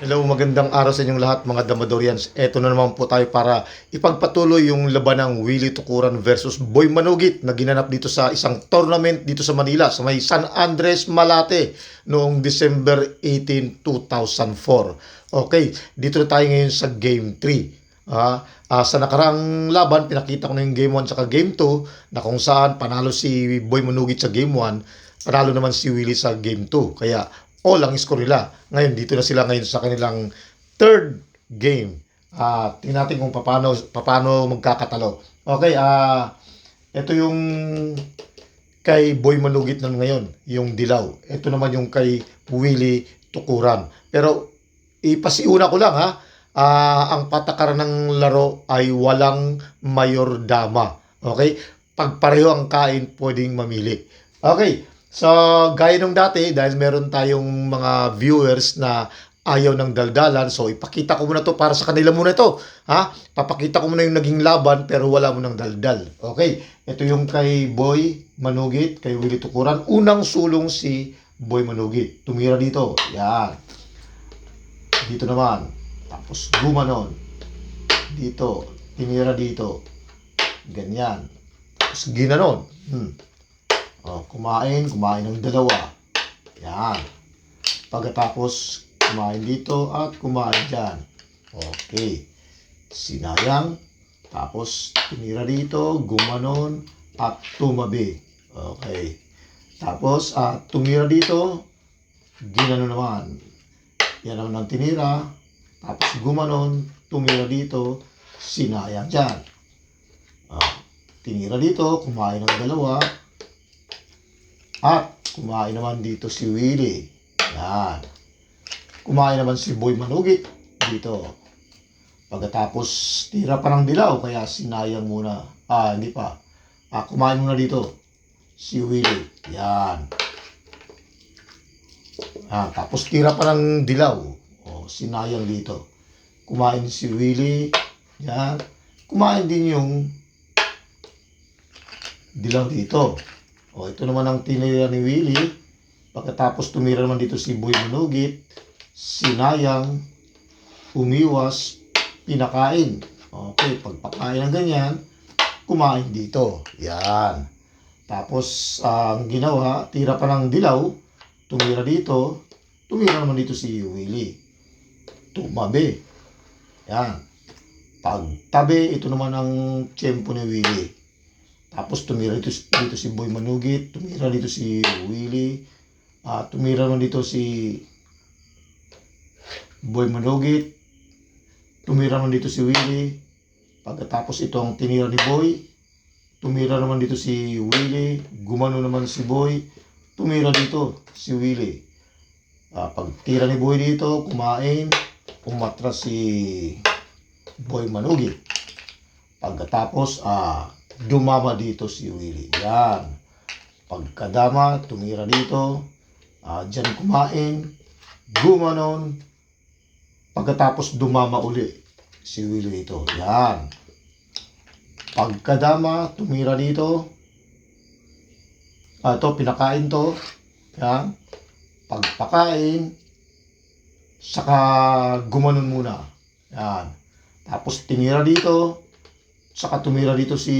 Hello, magandang araw sa inyong lahat mga Damadorians. Ito na naman po tayo para ipagpatuloy yung laban ng Willie Tukuran versus Boy Manugit na ginanap dito sa isang tournament dito sa Manila sa may San Andres Malate noong December 18, 2004. Okay, dito na tayo ngayon sa Game 3. Ah, ah, sa nakarang laban, pinakita ko na yung Game 1 saka Game 2 na kung saan panalo si Boy Manugit sa Game 1, panalo naman si Willie sa Game 2. Kaya all ang score nila. Ngayon, dito na sila ngayon sa kanilang third game. Ah, tingnan natin kung paano, paano magkakatalo. Okay, ah, ito yung kay Boy Manugit na ngayon, yung Dilaw. Ito naman yung kay Willie Tukuran. Pero ipasiuna ko lang ha, ah, ang patakaran ng laro ay walang mayor dama. Okay? Pag pareho ang kain, pwedeng mamili. Okay, so gaya nung dati, dahil meron tayong mga viewers na ayaw ng daldalan, so ipakita ko muna to para sa kanila muna to. Ha? Papakita ko muna yung naging laban pero wala mo ng daldal. Okay, ito yung kay Boy Manugit, kay Willie Tukuran. Unang sulong si Boy Manugit. Tumira dito. Yan. Dito naman. Tapos gumanon. Dito. Tinira dito. Ganyan. Tapos ginanon. Hmm. Oh, kumain, kumain ng dalawa. Yan. Pagkatapos, kumain dito at kumain dyan. Okay. Sinayang. Tapos, tinira dito, gumanon, at tumabi. Okay. Tapos, ah, tumira dito, ginano naman. Yan naman ang tinira. Tapos, gumanon, tumira dito, sinayang dyan. Ah, tinira dito, kumain ng dalawa, at kumain naman dito si Willie. Yan. Kumain naman si Boy Manugit dito. Pagkatapos tira pa ng dilaw kaya sinayang muna. Ah, hindi pa. Ah, kumain muna dito. Si Willie. Yan. Ah, tapos tira pa ng dilaw. Oh, sinayang dito. Kumain si Willie. Yan. Kumain din yung dilaw dito. O, ito naman ang tinira ni Willie. Pagkatapos tumira naman dito si Boy Manugit, sinayang, umiwas, pinakain. Okay, pagpakain ng ganyan, kumain dito. Yan. Tapos, ang ginawa, tira pa ng dilaw, tumira dito, tumira naman dito si Willie. Tumabi. Yan. Pagtabi, ito naman ang tiyempo ni Willie. Tapos tumira dito, dito si Boy Manugit, tumira dito si Willie, ah tumira naman dito si Boy Manugit, tumira naman dito si Willie. Pagkatapos itong tinira ni Boy, tumira naman dito si Willie, gumano naman si Boy, tumira dito si Willie. Ah, pagtira ni Boy dito, kumain, umatras si Boy Manugit. Pagkatapos, ah, dumama dito si Willie. Yan. Pagkadama, tumira dito. Ah, dyan kumain. Gumanon. Pagkatapos dumama uli si Willie dito. Yan. Pagkadama, tumira dito. Ah, ito, pinakain to. Yan. Pagpakain. Saka gumanon muna. Yan. Tapos tinira dito. Saka tumira dito si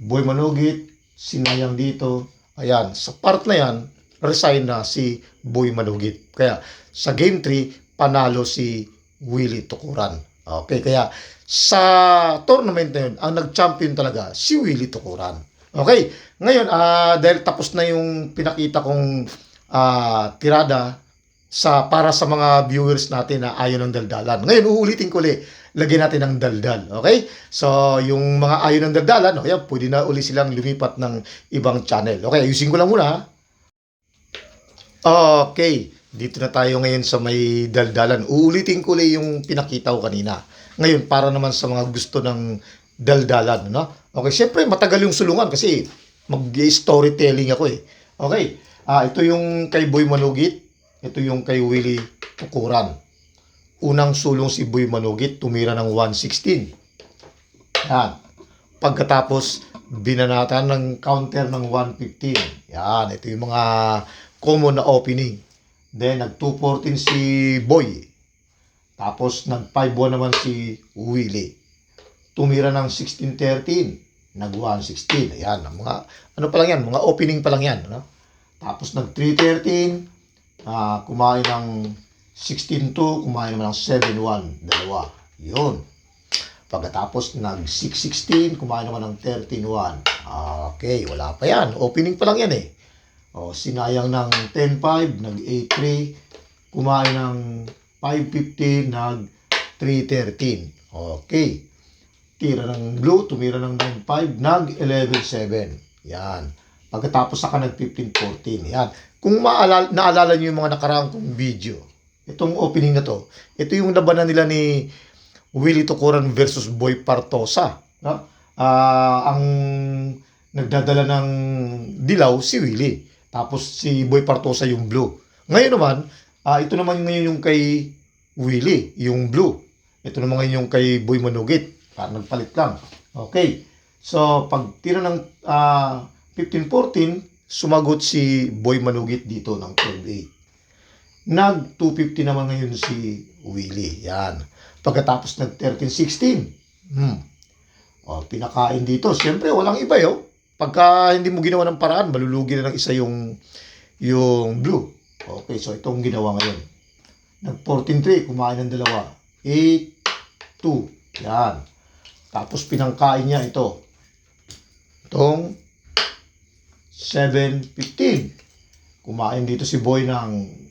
Boy Manugit, sinayang dito. Ayan, sa part na yan, resign na si Boy Manugit. Kaya sa game 3, panalo si Willie Tukuran. Okay, kaya sa tournament na yun, ang nag-champion talaga si Willie Tukuran. Okay, ngayon, ah dahil tapos na yung pinakita kong ah, tirada sa para sa mga viewers natin na ayaw ng daldalan. Ngayon, uulitin ko ulit lagyan natin ng daldal. Okay? So, yung mga ayaw ng daldalan, okay, pwede na uli silang lumipat ng ibang channel. Okay, ayusin ko lang muna. Okay, dito na tayo ngayon sa may daldalan. Uulitin ko ulit yung pinakita ko kanina. Ngayon, para naman sa mga gusto ng daldalan. No? Okay, syempre, matagal yung sulungan kasi mag-storytelling ako eh. Okay, ah, ito yung kay Boy Manugit. Ito yung kay Willie Tukuran unang sulong si Boy Manugit, tumira ng 116. Yan. Pagkatapos, binanatan ng counter ng 115. Yan. Ito yung mga common na opening. Then, nag 214 si Boy. Tapos, nag 5-1 naman si Willie. Tumira ng 16-13. Nag 1-16. Ayan, mga, ano pa lang yan, mga opening pa lang yan. Ano? Tapos, nag 3-13. ah kumain ng 16-2. Kumain naman ng 7-1. Dalawa. Yun. Pagkatapos, nag 6-16. Kumain naman ng 13-1. Okay, wala pa yan. Opening pa lang yan eh. O, sinayang ng 10-5, nag 8-3, kumain ng 5-15, nag 3-13. Okay. Tira ng blue, tumira ng 9-5, nag 11-7. Yan. Pagkatapos saka nag 15-14. Yan. Kung maalala, naalala nyo yung mga nakaraang kong video, itong opening na to, ito yung labanan nila ni Willie Tucuran versus Boy Partosa. No? Ah, ang nagdadala ng dilaw si Willie. Tapos si Boy Partosa yung blue. Ngayon naman, ah, ito naman ngayon yung kay Willie, yung blue. Ito naman ngayon yung kay Boy Manugit. Parang nagpalit lang. Okay. So, pag tira ng ah, 15-14, sumagot si Boy Manugit dito ng 12-8. Nag 250 naman ngayon si Willie. Yan. Pagkatapos nag 13-16. Hmm. O, pinakain dito. Siyempre, walang iba yo. Pagka hindi mo ginawa ng paraan, malulugi na ng isa yung yung blue. Okay, so itong ginawa ngayon. Nag 14-3, kumain ng dalawa. 8-2. Yan. Tapos pinangkain niya ito. Itong 7-15. Kumain dito si Boy ng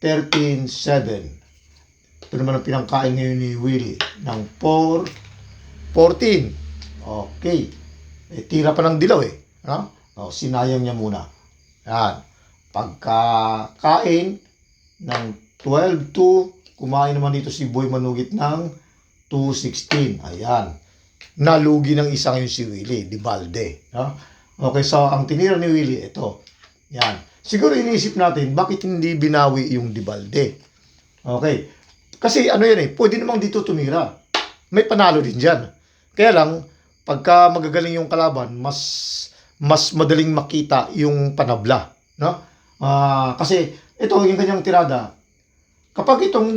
13-7. Ito naman ang pinangkain ngayon ni Willie ng 4-14. Okay. Eh, tira pa ng dilaw eh. Ha? O, sinayang niya muna. Yan. Pagkakain ng 12-2, kumain naman dito si Boy Manugit ng 2-16. Ayan. Nalugi ng isa ngayon si Willie, di balde. Ha? Okay, so ang tinira ni Willie, ito. Yan. Siguro iniisip natin, bakit hindi binawi yung di balde? Okay. Kasi ano yan eh, pwede namang dito tumira. May panalo din dyan. Kaya lang, pagka magagaling yung kalaban, mas mas madaling makita yung panabla, no? Ah, kasi ito yung kanyang tirada. Kapag itong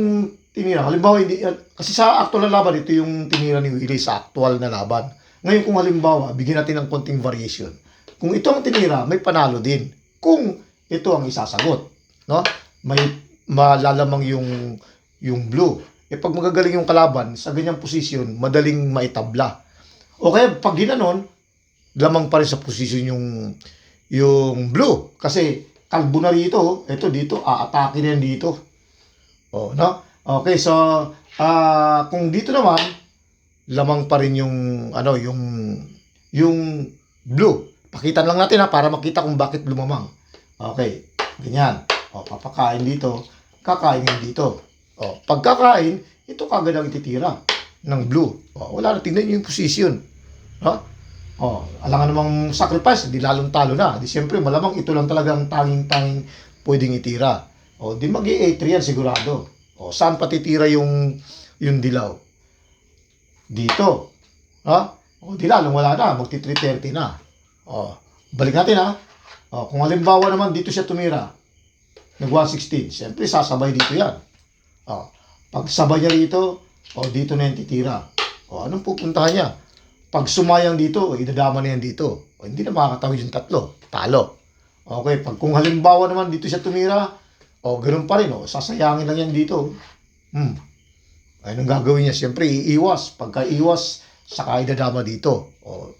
tinira, halimbawa hindi kasi sa actual na laban ito yung tinira ni Willie sa actual na laban. Ngayon kung halimbawa, bigyan natin ng konting variation. Kung ito ang tinira, may panalo din. Kung ito ang isasagot, no? May malalamang yung yung blue. Eh pag magagaling yung kalaban sa ganyang posisyon, madaling maitabla. O kaya pag ginanon, lamang pa rin sa posisyon yung yung blue kasi kalbo na rito, ito dito aatake na dito. Oh, no? Okay, so ah kung dito naman lamang pa rin yung ano, yung yung blue. Pakitan lang natin ha para makita kung bakit lumamang. Okay, ganyan. O, papakain dito, kakain yan dito. O, pagkakain, ito kagad ang ititira ng blue. O, wala na, tingnan yung position. Ha? O, alangan namang sacrifice, di lalong talo na. Di siyempre, malamang ito lang talaga ang tanging-tanging pwedeng itira. O, di mag 8 yan sigurado. O, saan patitira yung, yung dilaw? Dito. Ha? O, di lalong wala na, magti 330 na. O, balik natin ha. O, kung halimbawa naman dito siya tumira, nag 116, siyempre sasabay dito yan. O, pag sabay niya dito, o dito na yan titira. O, anong pupuntahan niya? Pag sumayang dito, o, idadama na yan dito. O, hindi na makakatawid yung tatlo. Talo. Okay, pag kung halimbawa naman dito siya tumira, o ganun pa rin, o, sasayangin lang yan dito. Hmm. Ay, anong gagawin niya? Siyempre, iiwas. Pagka iwas, saka idadama dito. O,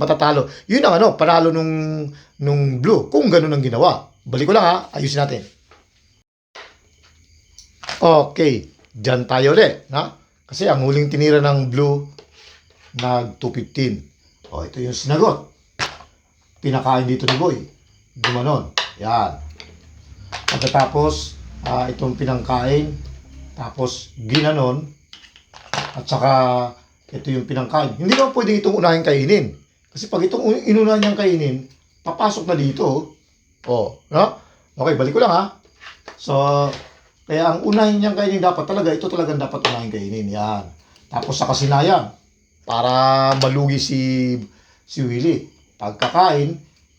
matatalo. Yun ang ano, panalo nung, nung blue. Kung ganun ang ginawa. Balik ko lang ha, ayusin natin. Okay, dyan tayo ulit. Ha? Kasi ang huling tinira ng blue, nag 215. O, ito yung sinagot. Pinakain dito ni Boy. Gumanon. Yan. Pagkatapos, ah, itong pinangkain, tapos ginanon, at saka ito yung pinangkain. Hindi naman pwedeng itong unahin kainin. Kasi pag itong un- inunahan niyang kainin, papasok na dito. Oh, no? Okay, balik ko lang ha. So, kaya ang unahin niyang kainin dapat talaga, ito talagang dapat unahin kainin. Yan. Tapos sa kasinayang, para malugi si si Willie. Pagkakain,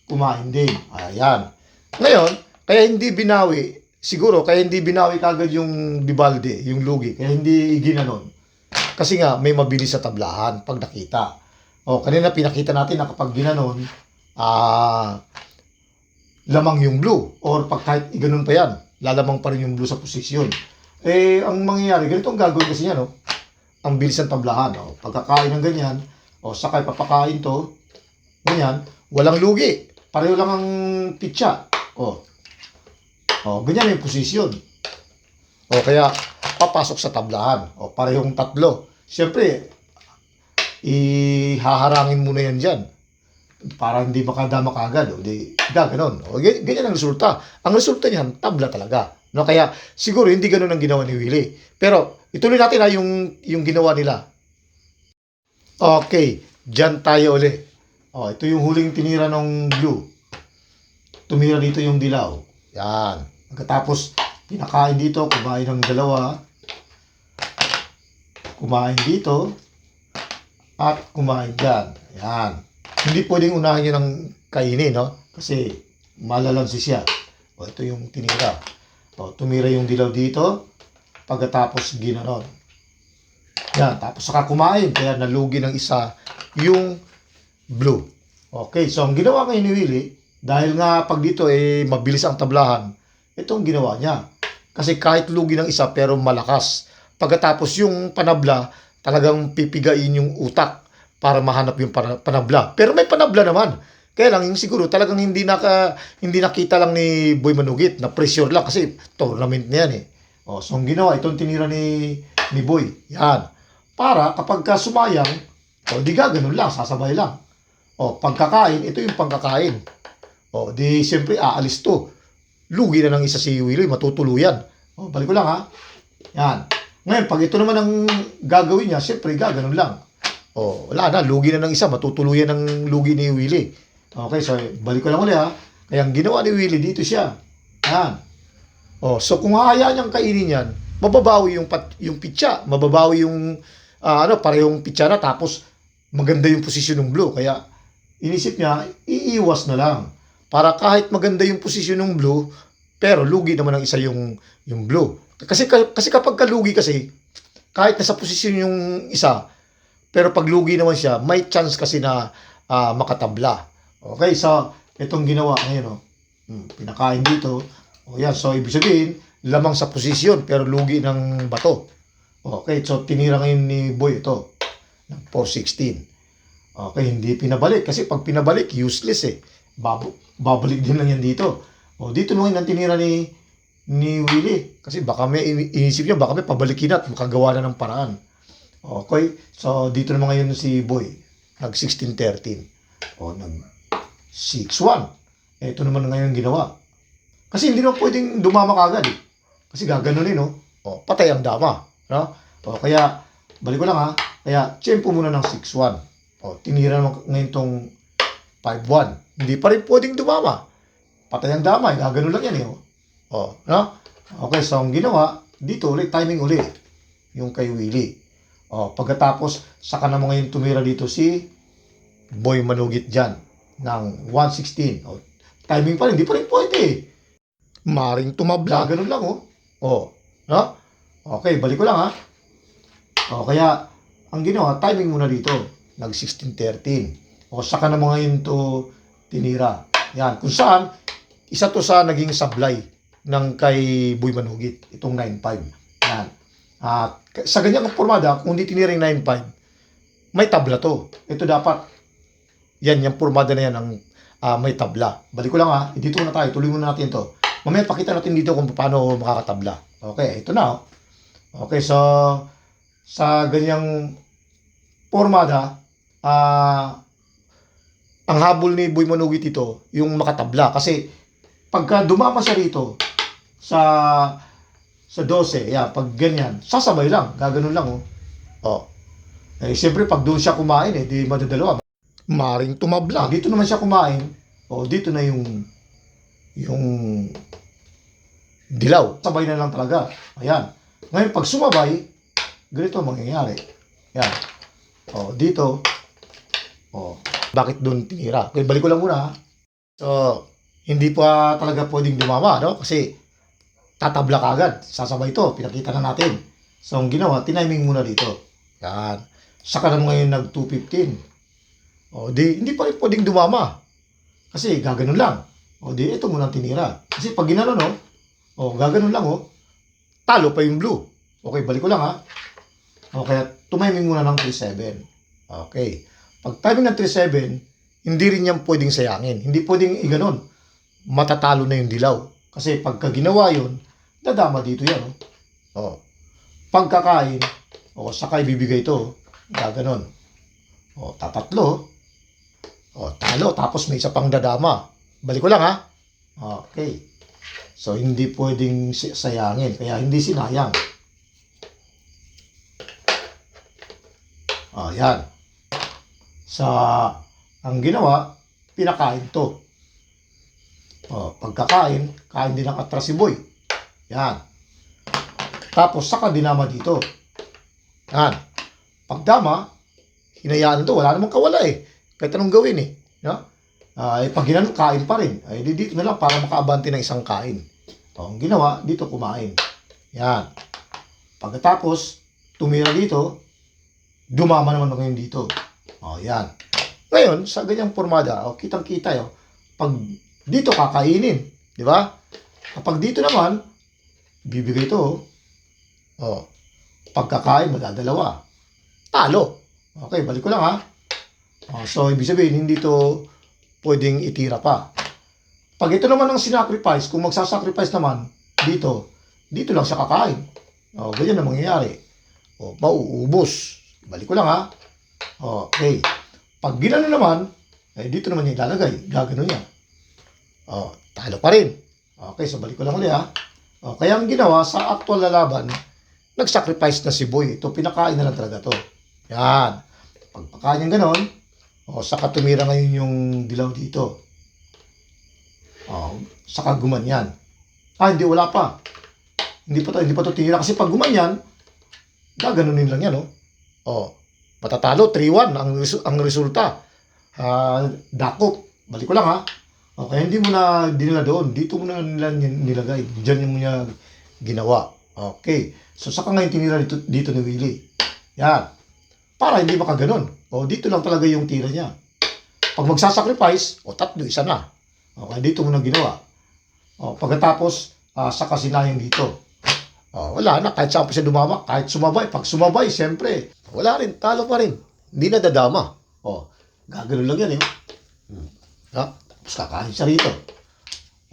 kumain din. Ayan. Ngayon, kaya hindi binawi siguro kaya hindi binawi kagad yung Dibalde, yung lugi, kaya hindi ginanon. Kasi nga may mabilis sa tablahan pag nakita. O kanina pinakita natin na kapag ginanon, ah lamang yung blue or pag kahit iganon pa yan, lalamang pa rin yung blue sa posisyon. Eh ang mangyayari, ganito ang gagawin kasi niya, no? Ang bilis ng tablahan, o pagkakain ng ganyan, o sakay papakain to, ganyan, walang lugi. Pareho lang ang pitsa. O, o ganyan yung posisyon. O kaya papasok sa tablahan. O parehong tatlo. Siyempre, ihaharangin muna yan dyan. Para hindi makadama kagad. O di, gaganon. O g- ganyan ang resulta. Ang resulta niyan, tabla talaga. No, kaya siguro hindi ganun ang ginawa ni Willie. Pero ituloy natin ha yung, yung ginawa nila. Okay, dyan tayo uli. O, ito yung huling tinira ng blue. Tumira dito yung dilaw. Yan. Pagkatapos, pinakain dito, kumain ng dalawa. Kumain dito. At kumain dyan. Yan. Hindi pwedeng unahin yun ng kainin, no? Kasi malalansi siya. O, ito yung tinira. O, tumira yung dilaw dito. Pagkatapos, ginanon. Yan. Tapos saka kumain. Kaya nalugi ng isa yung blue. Okay. So, ang ginawa ngayon ni Willie, dahil nga pag dito eh mabilis ang tablahan, itong ginawa niya. Kasi kahit lugi ng isa pero malakas. Pagkatapos yung panabla, talagang pipigain yung utak para mahanap yung pana- panabla. Pero may panabla naman. Kaya lang yung siguro talagang hindi naka hindi nakita lang ni Boy Manugit na pressure lang kasi tournament na yan eh. Oh, so ang ginawa itong tinira ni ni Boy. Yan. Para kapag ka sumayang, oh, di ganun lang, sasabay lang. Oh, pagkakain, ito yung pagkakain. Oh, di siyempre aalis to. Lugi na ng isa si Willie, matutuluyan. Oh, balik ko lang ha. Yan. Ngayon, pag ito naman ang gagawin niya, siyempre gaganon lang. Oh, wala na, lugi na ng isa, matutuluyan ng lugi ni Willie. Okay, so balik ko lang ulit ha. Kaya ang ginawa ni Willie, dito siya. Yan. Oh, so kung hahayaan niyang kainin yan, mababawi yung pat, yung pitsa, mababawi yung ah, ano, parehong pitsa na tapos maganda yung posisyon ng blue. Kaya inisip niya, iiwas na lang. Para kahit maganda yung posisyon ng blue, pero lugi naman ang isa yung yung blue. Kasi kasi kapag kalugi kasi kahit nasa posisyon yung isa, pero pag lugi naman siya, may chance kasi na ah, makatabla. Okay, so itong ginawa ngayon, oh. Hmm, pinakain dito. O yan, so ibig sabihin, lamang sa posisyon pero lugi ng bato. Okay, so tinira ngayon ni Boy ito ng 416. Okay, hindi pinabalik kasi pag pinabalik, useless eh. Bab- babalik din lang yan dito. O dito naman ang tinira ni ni Willie kasi baka may ini- inisip niya baka may pabalikin at makagawa na ng paraan. Okay, so dito naman ngayon si Boy nag 16-13. O nag 6-1. Ito naman ngayon ginawa. Kasi hindi naman pwedeng dumama kagad eh. Kasi gaganunin, no? O, patay ang dama. No? O, kaya, balik ko lang ha. Kaya, tiyempo muna ng 6-1. O, tinira naman ngayon tong 5-1. Hindi pa rin pwedeng dumama. Patay ang dama, eh. gaganon lang yan eh. O no? Okay, so ang ginawa, dito ulit, timing ulit. Yung kay Willie. O, pagkatapos, saka naman ngayon tumira dito si Boy Manugit dyan ng 116. O, timing pa rin, hindi pa rin pwede eh. Maring tumabla. Ganun lang, oh. Oh. No? Okay, balik ko lang, ha. O, kaya, ang ginawa, timing muna dito. Nag 16-13. O, saka na mga yun to tinira. Yan. Kung saan, isa to sa naging sablay ng kay Boy Manugit. Itong 9-5. Yan. At sa ganyang formada, kung hindi tinira yung 9-5, may tabla to. Ito dapat, yan, yung formada na yan ang ah, may tabla. Balik ko lang ha, dito muna tayo, tuloy muna natin to. Mamaya pakita natin dito kung paano makakatabla. Okay, ito na. oh. Okay, so sa ganyang formada, ah ang habol ni Boy Manugit ito, yung makatabla. Kasi pagka dumama siya rito sa sa 12, yan, pag ganyan, sasabay lang, gaganon lang oh. Oh. Eh, siyempre, pag doon siya kumain, eh, di madadalawa. Maring tumabla. Dito naman siya kumain, oh, dito na yung yung dilaw. Sabay na lang talaga. Ayan. Ngayon, pag sumabay, ganito ang mangyayari. Yan. Oh, dito. Oh, bakit doon tinira? Okay, balik ko lang muna. So, hindi pa talaga pwedeng dumama, no? Kasi tatabla kagad. Sasabay ito, pinakita na natin. So, ang ginawa, tiniming muna dito. Yan. Saka na ngayon nag 215. O, di, hindi pa rin pwedeng dumama. Kasi gaganon lang. O, di, ito muna tinira. Kasi pag ginano, no? O, gaganon lang, oh. Talo pa yung blue. Okay, balik ko lang, ha? O, kaya tumiming muna ng 37. Okay. Pag timing ng 37, hindi rin yan pwedeng sayangin. Hindi pwedeng iganon. Matatalo na yung dilaw. Kasi pagka ginawa yun, dadama dito yan. Oh. Oh. Pagkakain, o saka ibibigay ito, gaganon. O, tatatlo. O, talo. Tapos may isa pang dadama. Balik ko lang ha. Okay. So, hindi pwedeng sayangin. Kaya hindi sinayang. O, yan. Sa, ang ginawa, pinakain to. O, pagkakain, kain din ng atras si Boy. Yan. Tapos, saka dinama dito. Yan. Pagdama, hinayaan to. Wala namang kawala eh. Kahit anong gawin eh. No? Ay, pag ginano, kain pa rin. Ay, di dito na lang para makaabante ng isang kain. O, ang ginawa, dito kumain. Yan. Pagkatapos, tumira dito, dumama naman ngayon dito. O, yan. Ngayon, sa ganyang formada, o, kitang-kita yun, pag dito kakainin, di ba? Kapag dito naman, bibigay ito, o, pagkakain, madadalawa. Talo. Okay, balik ko lang ha. O, so, ibig sabihin, hindi to pwedeng itira pa. Pag ito naman ang sinacrifice, kung magsasacrifice naman, dito, dito lang siya kakain. O, ganyan ang mangyayari. O, mauubos. Balik ko lang ha. O, okay. Pag ginano naman, eh, dito naman niya ilalagay. Gagano niya. O, talo pa rin. Okay, so balik ko lang ulit ha. O, kaya ang ginawa sa actual na laban, nag-sacrifice na si Boy. Ito, pinakain na lang talaga to. Yan. Pagpakain ganon, o, saka tumira ngayon yung dilaw dito. O, saka gumanyan. Ah, hindi, wala pa. Hindi pa to, hindi pa to tinira. Kasi pag gumanyan, gaganunin lang yan, oh. O, matatalo, 3-1 ang, ang resulta. Ah, dakop. Balik ko lang, ha. O, kaya hindi mo na dinala doon. Dito mo na nila nilagay. Diyan yung niya ginawa. Okay. So, saka ngayon tinira dito, dito ni Willie. Yan. Para hindi makaganon. O, dito lang talaga yung tira niya. Pag magsasacrifice, o tatlo, isa na. O, kaya dito mo na ginawa. O, pagkatapos, ah, saka sinayang dito. O, wala na. Kahit saan pa siya dumama. Kahit sumabay. Pag sumabay, siyempre, wala rin. Talo pa rin. Hindi na dadama. O, gagano lang yan eh. Hmm. Ha? Tapos kakain siya rito.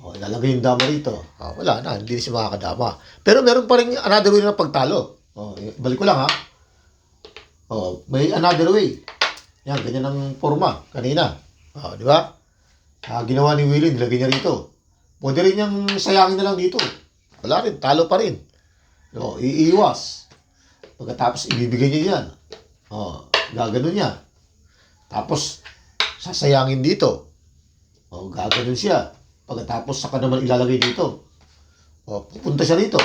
O, ilalagay yung dama rito. O, wala na. Hindi na siya makakadama. Pero meron pa rin another way na pagtalo. O, balik ko lang ha. O, may another way. Yan, ganyan ang forma kanina. O, di ba? Ah, ginawa ni Willie, nilagay niya rito. Pwede rin niyang sayangin na lang dito. Wala rin, talo pa rin. O, iiwas. Pagkatapos, ibibigay niya yan. O, gaganon niya. Tapos, sasayangin dito. O, gaganon siya. Pagkatapos, saka naman ilalagay dito. O, pupunta siya dito.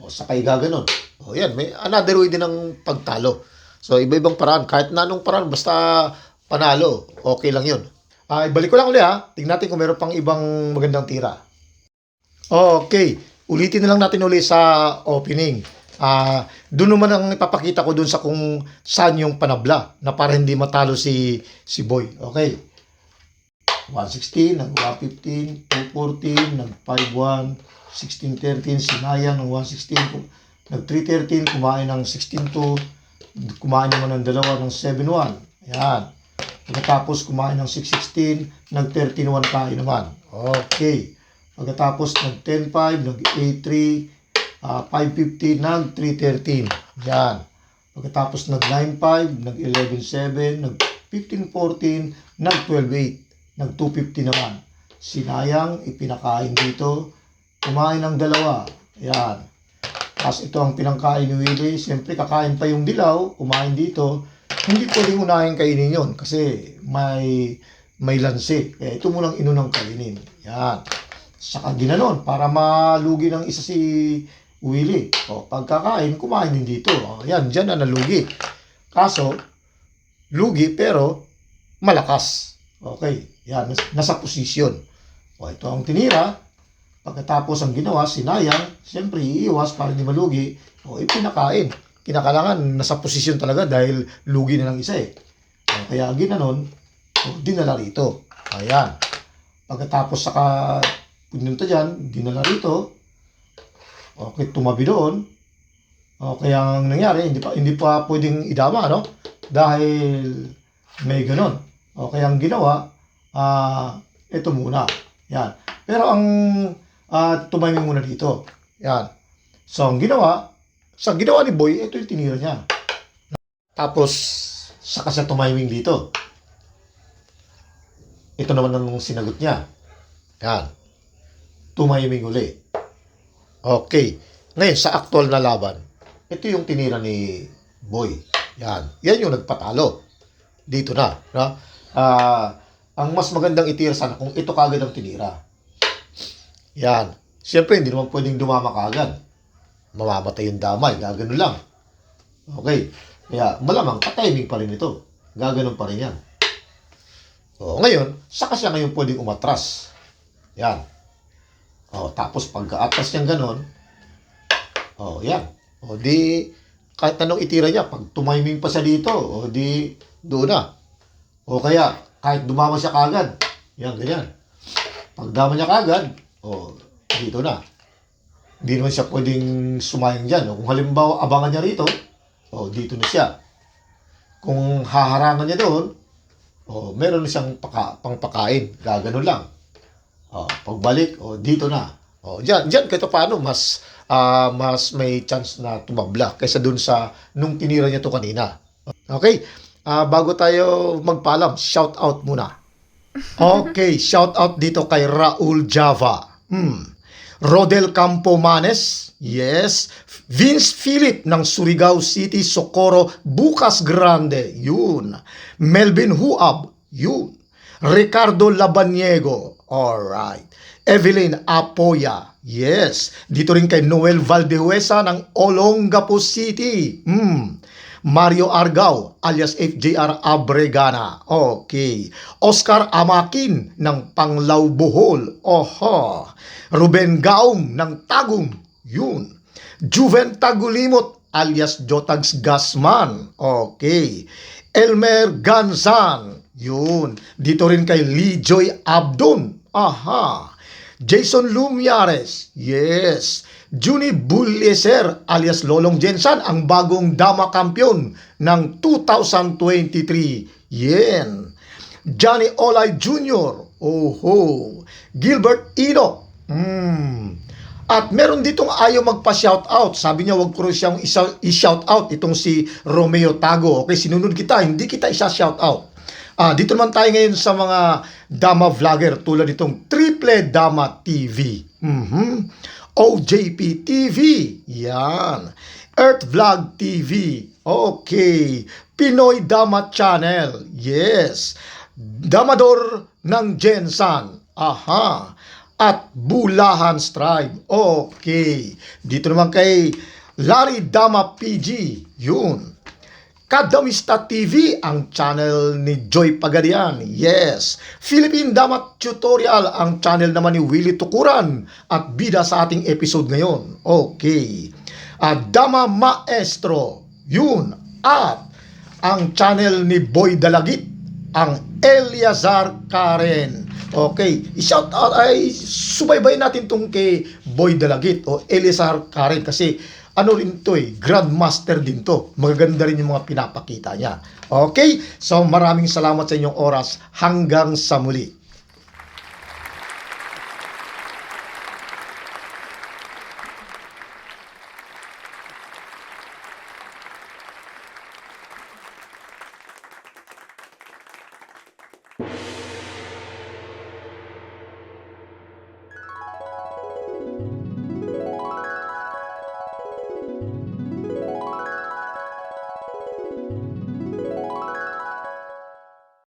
O, saka igaganon. O, yan. May another way din ng pagtalo. So, iba-ibang paraan. Kahit na anong paraan, basta panalo, okay lang yun. Ah, ibalik ko lang ulit ha. Tingnan natin kung meron pang ibang magandang tira. Okay. Ulitin na lang natin ulit sa opening. Ah, doon naman ang ipapakita ko doon sa kung saan yung panabla na para hindi matalo si si Boy. Okay. 116, nag 115, 214, nag 51, 1613, sinaya ng 116, kum- nag 313, kumain ng 162, kumain naman ng dalawa ng 71. Ayan. Pagkatapos kumain ng 616, nag 131 kain naman. Okay. Pagkatapos nag 105, nag 83, ah, 550, nag 313. Yan. Pagkatapos nag 95, nag 117, nag 1514, nag 128, nag 250 naman. Sinayang, ipinakain dito. Kumain ng dalawa. Yan. Tapos ito ang pinangkain ni Willie. Siyempre, kakain pa yung dilaw. Kumain dito. Hindi pwedeng unahin kainin yon kasi may may lansi. Kaya ito munang inunang kainin. Yan. Saka ginanon para malugi ng isa si Willie. O, pagkakain, kumain din dito. O, yan, dyan na nalugi. Kaso, lugi pero malakas. Okay, yan, nas- nasa posisyon. O, ito ang tinira. Pagkatapos ang ginawa, sinayang, siyempre iiwas para hindi malugi, o ipinakain. Kinakalangan, nasa posisyon talaga dahil lugi na ng isa eh. O, kaya ginanon, o, dinala rito. Ayan. Pagkatapos saka pumunta dyan, dinala rito, okay, tumabi doon, o, kaya ang nangyari, hindi pa, hindi pa pwedeng idama, no? Dahil may ganon. O, kaya ang ginawa, ah, ito muna. Yan. Pero ang uh, tumiming muna dito. Yan. So, ang ginawa, sa ginawa ni Boy, ito yung tinira niya. Tapos, saka siya tumiming dito. Ito naman ang sinagot niya. Yan. Tumiming uli. Okay. Ngayon, sa actual na laban, ito yung tinira ni Boy. Yan. Yan yung nagpatalo. Dito na. No? Ah, ang mas magandang itira sana kung ito kagad ang tinira. Yan. Siyempre, hindi naman pwedeng dumama kagad. Mamamatay yung damay. Gagano lang. Okay. Kaya, malamang, katiming pa rin ito. Gaganon pa rin yan. O, ngayon, saka siya ngayon pwedeng umatras. Yan. O, tapos pagka-atras niyang ganon, o, yan. O, di, kahit anong itira niya, pag tumiming pa siya dito, o, di, doon na. O, kaya, kahit dumama siya kagad, yan, ganyan. Pag dama niya kagad, o, dito na. Hindi naman siya pwedeng sumayang dyan. O, kung halimbawa, abangan niya rito, o, dito na siya. Kung haharangan niya doon, o, meron na siyang paka, pangpakain. Gaganon lang. O, pagbalik, o, dito na. O, dyan, dyan, kahit paano, mas, ah, mas may chance na tumabla kaysa dun sa nung tinira niya to kanina. Okay? Ah, bago tayo magpaalam, shout out muna. Okay, shout out dito kay Raul Java. Hmm. Rodel Campomanes, yes. Vince Philip ng Surigao City, Socorro, Bukas Grande, yun. Melvin Huab, yun. Ricardo Labaniego, alright. Evelyn Apoya, yes. Dito rin kay Noel Valdehuesa ng Olongapo City, hmm. Mario Argao alias FJR Abregana. Okay. Oscar Amakin ng Panglao Bohol. Oho. Ruben Gaum ng Tagum. Yun. Juven Tagulimot alias Jotags Gasman. Okay. Elmer Ganzan. Yun. Dito rin kay Lijoy Abdon. Aha. Jason Lumiares. Yes. Juni Bulleser alias Lolong Jensan ang bagong dama kampiyon ng 2023. Yen. Johnny Olay Jr. Oho. Gilbert Ino. Hmm. At meron ditong ayaw magpa-shoutout. Sabi niya wag ko siyang i-shoutout itong si Romeo Tago. Okay, sinunod kita, hindi kita isa-shoutout. Ah, dito naman tayo ngayon sa mga Dama vlogger tulad itong Triple Dama TV. Mhm. OJP TV. Yan. Earth Vlog TV. Okay. Pinoy Dama Channel. Yes. Damador ng Jensan. Aha. At Bulahan Tribe. Okay. Dito naman kay Larry Dama PG. Yun. Kadamista TV, ang channel ni Joy Pagadian. Yes. Philippine Damat Tutorial, ang channel naman ni Willie Tukuran. At bida sa ating episode ngayon. Okay. At Dama Maestro. Yun. At ang channel ni Boy Dalagit, ang Eliazar Karen. Okay, i-shout out ay subaybay natin tong kay Boy Dalagit o Eliazar Karen kasi ano rin to eh, grandmaster din to. Magaganda rin yung mga pinapakita niya. Okay? So maraming salamat sa inyong oras. Hanggang sa muli.